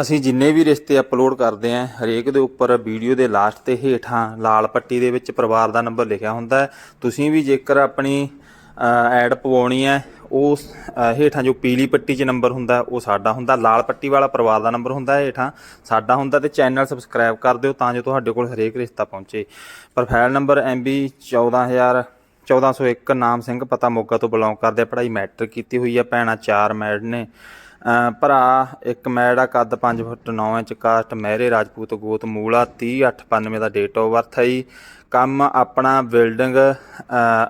ਅਸੀਂ ਜਿੰਨੇ ਵੀ ਰਿਸ਼ਤੇ ਅਪਲੋਡ ਕਰਦੇ ਆਂ, ਹਰੇਕ ਦੇ ਉੱਪਰ ਵੀਡੀਓ ਦੇ ਲਾਸਟ ਤੇ ਹੇਠਾਂ ਲਾਲ ਪੱਟੀ ਦੇ ਵਿੱਚ ਪਰਿਵਾਰ ਦਾ ਨੰਬਰ ਲਿਖਿਆ ਹੁੰਦਾ ਹੈ। ਤੁਸੀਂ ਵੀ ਜੇਕਰ ਆਪਣੀ ਐਡ ਪਵਾਉਣੀ ਹੈ ਉਹ ਹੇਠਾਂ ਜੋ ਪੀਲੀ ਪੱਟੀ 'ਚ ਨੰਬਰ ਹੁੰਦਾ ਉਹ ਸਾਡਾ ਹੁੰਦਾ। ਲਾਲ ਪੱਟੀ ਵਾਲਾ ਪਰਿਵਾਰ ਦਾ ਨੰਬਰ ਹੁੰਦਾ ਹੇਠਾਂ। ਸਾਡਾ ਹੁੰਦਾ ਤੇ ਚੈਨਲ ਸਬਸਕ੍ਰਾਈਬ ਕਰ ਦਿਓ ਤਾਂ ਜੋ ਤੁਹਾਡੇ ਕੋਲ ਹਰੇਕ ਰਿਸ਼ਤਾ ਪਹੁੰਚੇ। ਪ੍ਰੋਫਾਈਲ ਨੰਬਰ MB 14000 1401 ਨਾਮ ਸਿੰਘ ਪਤਾ ਮੋਗਾ ਤੋਂ ਬਿਲੋਂਗ ਕਰਦੇ ਆ। ਪੜ੍ਹਾਈ ਮੈਟ੍ਰਿਕ ਕੀਤੀ ਹੋਈ ਹੈ ਭੈਣਾਂ ਚਾਰ ਮੈਡ ਨੇ। ਭਰਾ, ਇੱਕ ਮੈਡ ਆ, ਕੱਦ 5 ਫੁੱਟ 9 ਇੰਚ, ਕਾਸਟ ਮਹਿਰੇ, ਰਾਜਪੂਤ ਗੋਤ ਮੂਲਾ 30895 ਦਾ ਡੇਟ ਆਫ ਬਰਥ ਹੈ ਜੀ। ਕੰਮ ਆਪਣਾ ਬਿਲਡਿੰਗ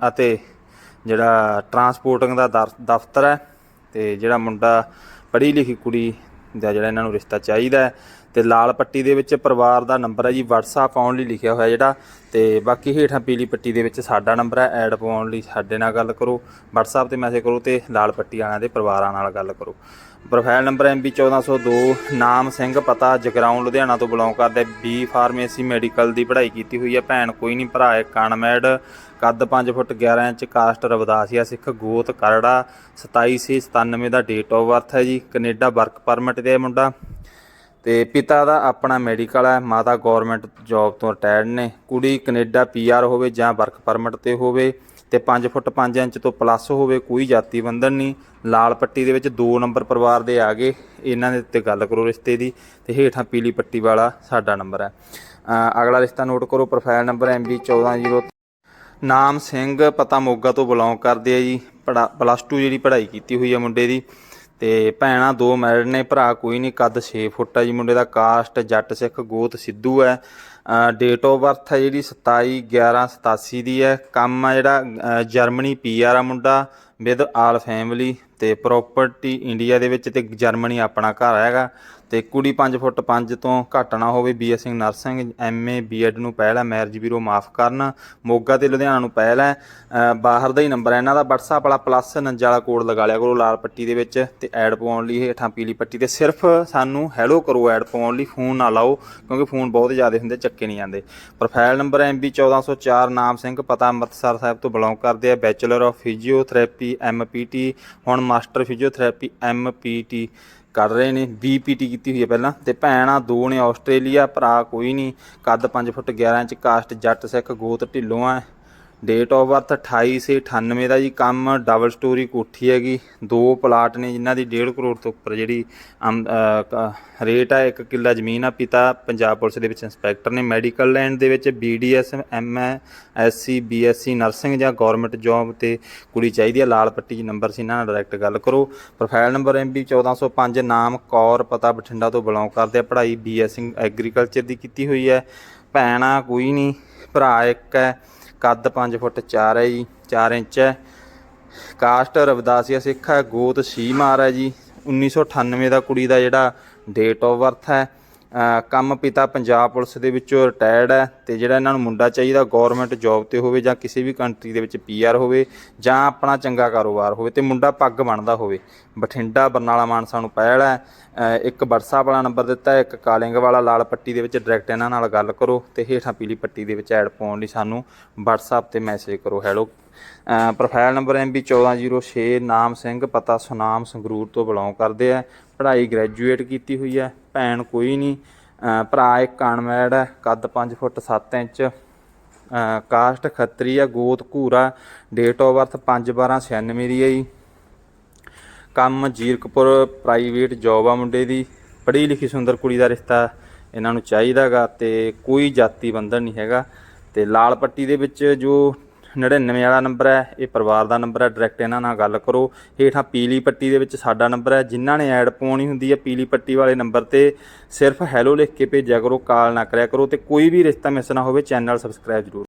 ਅਤੇ ਜਿਹੜਾ ਟਰਾਂਸਪੋਰਟਿੰਗ ਦਾ ਦਰ- ਦਫ਼ਤਰ ਹੈ ਤੇ ਜਿਹੜਾ ਮੁੰਡਾ ਪੜ੍ਹੀ ਲਿਖੀ ਕੁੜੀ ਦਾ ਜਿਹੜਾ ਇਹਨਾਂ ਨੂੰ ਰਿਸ਼ਤਾ ਚਾਹੀਦਾ ਹੈ। ਤੇ ਲਾਲ ਪੱਟੀ ਦੇ ਵਿੱਚ ਪਰਿਵਾਰ ਦਾ ਨੰਬਰ ਹੈ ਜੀ, WhatsApp ਆਉਣ ਲਈ ਲਿਖਿਆ ਹੋਇਆ ਜਿਹੜਾ, ਤੇ ਬਾਕੀ ਹੇਠਾਂ ਪੀਲੀ ਪੱਟੀ ਦੇ ਵਿੱਚ ਸਾਡਾ ਨੰਬਰ ਹੈ, ਐਡ ਪਾਉਣ ਲਈ ਸਾਡੇ ਨਾਲ ਗੱਲ ਕਰੋ, WhatsApp ਤੇ ਮੈਸੇਜ ਕਰੋ ਤੇ ਲਾਲ ਪੱਟੀ ਵਾਲਿਆਂ ਦੇ ਪਰਿਵਾਰਾਂ ਨਾਲ ਗੱਲ ਕਰੋ। ਪ੍ਰੋਫਾਈਲ ਨੰਬਰ MB 1402 ਨਾਮ ਸਿੰਘ ਪਤਾ, ਜਗਰਾਉਂ, ਲੁਧਿਆਣਾ ਤੋਂ ਬਿਲੋਂਗ ਕਰਦਾ ਬੀ ਫਾਰਮੇਸੀ ਮੈਡੀਕਲ ਦੀ ਪੜ੍ਹਾਈ ਕੀਤੀ ਹੋਈ ਹੈ, ਭੈਣ ਕੋਈ ਨਹੀਂ, ਭਰਾ ਹੈ ਕਾਨਮੈਡ, ਕੱਦ 5 ਫੁੱਟ 11 ਇੰਚ, ਕਾਸਟ ਰਵਦਾਸੀਆ ਸਿੱਖ ਗੋਤ ਕਰੜਾ 2797 ਦਾ ਡੇਟ ਆਫ ਬਰਥ ਹੈ ਜੀ, ਕੈਨੇਡਾ ਵਰਕ ਪਰਮਿਟ ਦੇ ਮੁੰਡਾ। ਤੇ ਪਿਤਾ ਦਾ ਆਪਣਾ ਮੈਡੀਕਲ ਹੈ, ਮਾਤਾ ਗਵਰਨਮੈਂਟ ਜੌਬ ਤੋਂ ਰਿਟਾਇਰਡ ਨੇ। ਕੁੜੀ ਕੈਨੇਡਾ ਪੀਆਰ ਹੋਵੇ ਜਾਂ ਵਰਕ ਪਰਮਿਟ ਤੇ ਹੋਵੇ ਤੇ 5 ਫੁੱਟ 5 ਇੰਚ ਤੋਂ ਪਲੱਸ ਹੋਵੇ, ਕੋਈ ਜਾਤੀ ਬੰਧਨ ਨਹੀਂ। ਲਾਲ ਪੱਟੀ ਦੇ ਵਿੱਚ ਦੋ ਨੰਬਰ ਪਰਿਵਾਰ ਦੇ ਆ ਗਏ। ਇਹਨਾਂ ਦੇ ਉੱਤੇ ਗੱਲ ਕਰੋ ਰਿਸ਼ਤੇ ਦੀ ਤੇ ਹੇਠਾਂ ਪੀਲੀ ਪੱਟੀ ਵਾਲਾ ਸਾਡਾ ਨੰਬਰ ਹੈ। ਅਗਲਾ ਰਿਸ਼ਤਾ ਨੋਟ ਕਰੋ ਪ੍ਰੋਫਾਈਲ ਨੰਬਰ MB 1403 ਨਾਮ ਸਿੰਘ, ਪਤਾ ਮੋਗਾ ਤੋਂ ਬਿਲੋਂਗ ਕਰਦੇ ਆ ਜੀ। ਪੜਾ ਪਲੱਸ 2 ਜਿਹੜੀ ਪੜ੍ਹਾਈ ਕੀਤੀ ਹੋਈ ਹੈ ਮੁੰਡੇ ਦੀ। ਤੇ ਭੈਣਾਂ ਦੋ ਮੈਰਿਡ ਨੇ, ਭਰਾ ਕੋਈ ਨਹੀਂ, ਕੱਦ 6 ਫੁੱਟ ਹੈ ਜੀ, ਮੁੰਡੇ ਦਾ ਕਾਸਟ, ਜੱਟ ਸਿੱਖ, ਗੋਤ ਸਿੱਧੂ ਹੈ। ਡੇਟ ਆਫ ਬਰਥ ਹੈ ਜਿਹੜੀ 27 11 87 ਦੀ ਹੈ। ਕੰਮ ਆ ਜਿਹੜਾ ਜਰਮਨੀ ਪੀਆਰ ਆ ਮੁੰਡਾ ਵਿਦ ਆਲ ਫੈਮਿਲੀ ਤੇ ਪ੍ਰਾਪਰਟੀ ਇੰਡੀਆ ਦੇ ਵਿੱਚ ਤੇ ਜਰਮਨੀ ਆਪਣਾ ਘਰ ਹੈਗਾ। ਤੇ ਕੁੜੀ 5 ਫੁੱਟ 5 ਤੋਂ ਘੱਟ ਨਾ ਹੋਵੇ ਬੀਐਸਸੀ ਨਰਸਿੰਗ ਐਮਏ ਬੀਐਡ ਨੂੰ ਪਹਿਲ ਹੈ ਮੈਰਿਜ ਬਿਊਰੋ ਮਾਫ ਕਰਨ। ਮੋਗਾ ਤੇ ਲੁਧਿਆਣਾ ਨੂੰ ਪਹਿਲ ਹੈ। ਬਾਹਰ ਦਾ ਹੀ ਨੰਬਰ ਹੈ ਇਹਨਾਂ ਦਾ। WhatsApp ਵਾਲਾ ਪਲੱਸ ਨੰਜਾ ਵਾਲਾ ਕੋਡ ਲਗਾ ਲਿਆ ਕਰੋ ਲਾਲ ਪੱਟੀ ਦੇ ਵਿੱਚ ਤੇ ਐਡ ਪਾਉਣ ਲਈ ਹੇਠਾਂ ਪੀਲੀ ਪੱਟੀ ਤੇ ਸਿਰਫ ਸਾਨੂੰ ਹੈਲੋ ਕਰੋ ਐਡ ਪਾਉਣ ਲਈ। ਫੋਨ ਨਾ ਲਾਓ, ਕਿਉਂਕਿ ਫੋਨ ਬਹੁਤ ਜ਼ਿਆਦਾ ਹੁੰਦੇ ਕੇ ਨਹੀਂ ਜਾਂਦੇ ਪ੍ਰੋਫਾਈਲ ਨੰਬਰ MB 1404 ਨਾਮ ਸਿੰਘ, ਪਤਾ ਅੰਮ੍ਰਿਤਸਰ ਸਾਹਿਬ ਤੋਂ ਬਿਲੋਂਗ ਕਰਦੇ ਆ। ਬੈਚਲਰ ਆਫ ਫਿਜ਼ੀਓਥੈਰੇਪੀ ਐਮਪੀਟੀ ਹੁਣ ਮਾਸਟਰ ਫਿਜ਼ੀਓਥੈਰੇਪੀ ਐਮਪੀਟੀ ਕਰ ਰਹੇ ਨੇ। ਬੀਪੀਟੀ ਕੀਤੀ ਹੋਈ ਹੈ ਪਹਿਲਾਂ। ਤੇ ਭੈਣਾਂ ਦੋ ਨੇ, ਆਸਟ੍ਰੇਲੀਆ, ਭਰਾ ਕੋਈ ਨਹੀਂ। ਕੱਦ 5 ਫੁੱਟ 11 ਇੰਚ, ਕਾਸਟ ਜੱਟ ਸਿੱਖ, ਗੋਤ ਢਿੱਲੋਂ ਆ। ਡੇਟ ਆਫ ਬਰਥ 28 ਸੇ 98 ਦਾ ਜੀ ਕੰਮ ਡਬਲ ਸਟੋਰੀ ਕੋਠੀ ਹੈਗੀ। ਦੋ ਪਲਾਟ ਨੇ ਜਿਨ੍ਹਾਂ ਦੀ 1.5 ਕਰੋੜ ਤੋਂ ਉੱਪਰ ਜਿਹੜੀ ਅਮ, ਰੇਟ ਹੈ ਇੱਕ ਕਿੱਲਾ ਜ਼ਮੀਨ ਆ ਪਿਤਾ ਪੰਜਾਬ ਪੁਲਿਸ ਦੇ ਵਿੱਚ ਇੰਸਪੈਕਟਰ ਨੇ। ਮੈਡੀਕਲ ਲਾਈਨ ਦੇ ਵਿੱਚ BDS MA SC BSc nursing ਜਾਂ ਗਵਰਨਮੈਂਟ ਜੌਬ ਤੇ ਕੁੜੀ ਚਾਹੀਦੀ ਆ। ਲਾਲ ਪੱਟੀ 'ਚ ਨੰਬਰ ਸੀ ਇਹਨਾਂ ਨਾਲ ਡਾਇਰੈਕਟ ਗੱਲ ਕਰੋ। ਪ੍ਰੋਫਾਈਲ ਨੰਬਰ MB 1405 ਨਾਮ ਕੌਰ ਪਤਾ ਬਠਿੰਡਾ ਤੋਂ ਬਿਲੋਂਗ ਕਰਦੇ ਆ। ਪੜ੍ਹਾਈ ਬੀਐਸਸੀ ਐਗਰੀਕਲਚਰ ਦੀ ਕੀਤੀ ਹੋਈ ਹੈ। ਭੈਣਾ ਕੋਈ ਨਹੀਂ। ਭਰਾ ਇੱਕ ਹੈ। ਕੱਦ 5 ਫੁੱਟ 4 ਹੈ ਜੀ 4 ਇੰਚ ਹੈ। ਕਾਸਟ ਰਵਦਾਸੀਆ ਸਿੱਖ ਹੈ, ਗੋਤ ਸੀ ਮਾਰ ਹੈ ਜੀ। 1998 ਦਾ ਕੁੜੀ ਦਾ ਜਿਹੜਾ ਡੇਟ ਆਫ ਬਰਥ ਹੈ। ਕੰਮ ਪਿਤਾ ਪੰਜਾਬ ਪੁਲਿਸ ਦੇ ਵਿੱਚੋਂ ਰਿਟਾਇਰਡ ਹੈ ਤੇ ਜਿਹੜਾ ਇਹਨਾਂ ਨੂੰ ਮੁੰਡਾ ਚਾਹੀਦਾ ਗਵਰਨਮੈਂਟ ਜੌਬ ਤੇ ਹੋਵੇ ਜਾਂ ਕਿਸੇ ਵੀ ਕੰਟਰੀ ਦੇ ਵਿੱਚ ਪੀਆਰ ਹੋਵੇ ਜਾਂ ਆਪਣਾ ਚੰਗਾ ਕਾਰੋਬਾਰ ਹੋਵੇ ਤੇ ਮੁੰਡਾ ਪੱਗ ਬਣਦਾ ਹੋਵੇ। ਬਠਿੰਡਾ ਬਰਨਾਲਾ ਮਾਨਸਾ ਨੂੰ ਪਹਿਲ ਹੈ। ਇੱਕ WhatsApp ਵਾਲਾ ਨੰਬਰ ਦਿੱਤਾ ਹੈ, ਇੱਕ ਕਾਲਿੰਗ ਵਾਲਾ ਲਾਲ ਪੱਟੀ ਦੇ ਵਿੱਚ ਡਾਇਰੈਕਟ ਇਹਨਾਂ ਨਾਲ ਗੱਲ ਕਰੋ ਤੇ ਹੇਠਾਂ ਪੀਲੀ ਪੱਟੀ ਦੇ ਵਿੱਚ ਐਡ ਪਾਉਣ ਲਈ ਸਾਨੂੰ WhatsApp ਤੇ ਮੈਸੇਜ ਕਰੋ। ਹੈਲੋ ਪ੍ਰੋਫਾਈਲ ਨੰਬਰ MB 1406 ਨਾਮ ਸਿੰਘ ਪਤਾ ਸੁਨਾਮ ਸੰਗਰੂਰ ਤੋਂ ਬਿਲੋਂਗ ਕਰਦੇ ਆ। ਪੜ੍ਹਾਈ ਗ੍ਰੈਜੂਏਟ ਕੀਤੀ ਹੋਈ ਹੈ। ਭੈਣ ਕੋਈ ਨਹੀਂ। ਭਰਾ ਇੱਕ ਅਨਮੈਰਿਡ ਹੈ, ਕੱਦ 5 ਫੁੱਟ 7 ਇੰਚ। ਕਾਸਟ ਖੱਤਰੀ ਆ ਗੋਤ ਘੂਰਾ ਡੇਟ ਆਫ ਬਰਥ 5 12 96 ਦੀ ਹੈ ਜੀ। ਕੰਮ ਜੀਰਕਪੁਰ ਪ੍ਰਾਈਵੇਟ ਜੌਬ ਆ ਮੁੰਡੇ ਦੀ। ਪੜ੍ਹੀ ਲਿਖੀ ਸੁੰਦਰ ਕੁੜੀ ਦਾ ਰਿਸ਼ਤਾ ਇਹਨਾਂ ਨੂੰ ਚਾਹੀਦਾਗਾ ਤੇ ਕੋਈ ਜਾਤੀ ਬੰਧਨ ਨਹੀਂ ਹੈਗਾ। ਤੇ ਲਾਲ ਪੱਟੀ ਦੇ ਵਿੱਚ ਜੋ 99 ਵਾਲਾ ਨੰਬਰ ਹੈ, ਇਹ ਪਰਿਵਾਰ ਦਾ ਨੰਬਰ ਹੈ ਡਾਇਰੈਕਟ ਇਹਨਾਂ ਨਾਲ ਗੱਲ ਕਰੋ। ਹੇਠਾਂ ਪੀਲੀ ਪੱਟੀ ਦੇ ਵਿੱਚ ਸਾਡਾ ਨੰਬਰ ਹੈ, ਜਿਨ੍ਹਾਂ ਨੇ ਐਡ ਪਾਉਣੀ ਹੁੰਦੀ ਹੈ ਪੀਲੀ ਪੱਟੀ ਵਾਲੇ ਨੰਬਰ ਤੇ ਸਿਰਫ ਹੈਲੋ ਲਿਖ ਕੇ ਭੇਜਿਆ ਕਰੋ, ਕਾਲ ਨਾ ਕਰਿਆ ਕਰੋ ਤੇ ਕੋਈ ਵੀ ਰਿਸ਼ਤਾ ਮਿਸ ਨਾ ਹੋਵੇ ਚੈਨਲ ਸਬਸਕ੍ਰਾਈਬ ਜ਼ਰੂਰ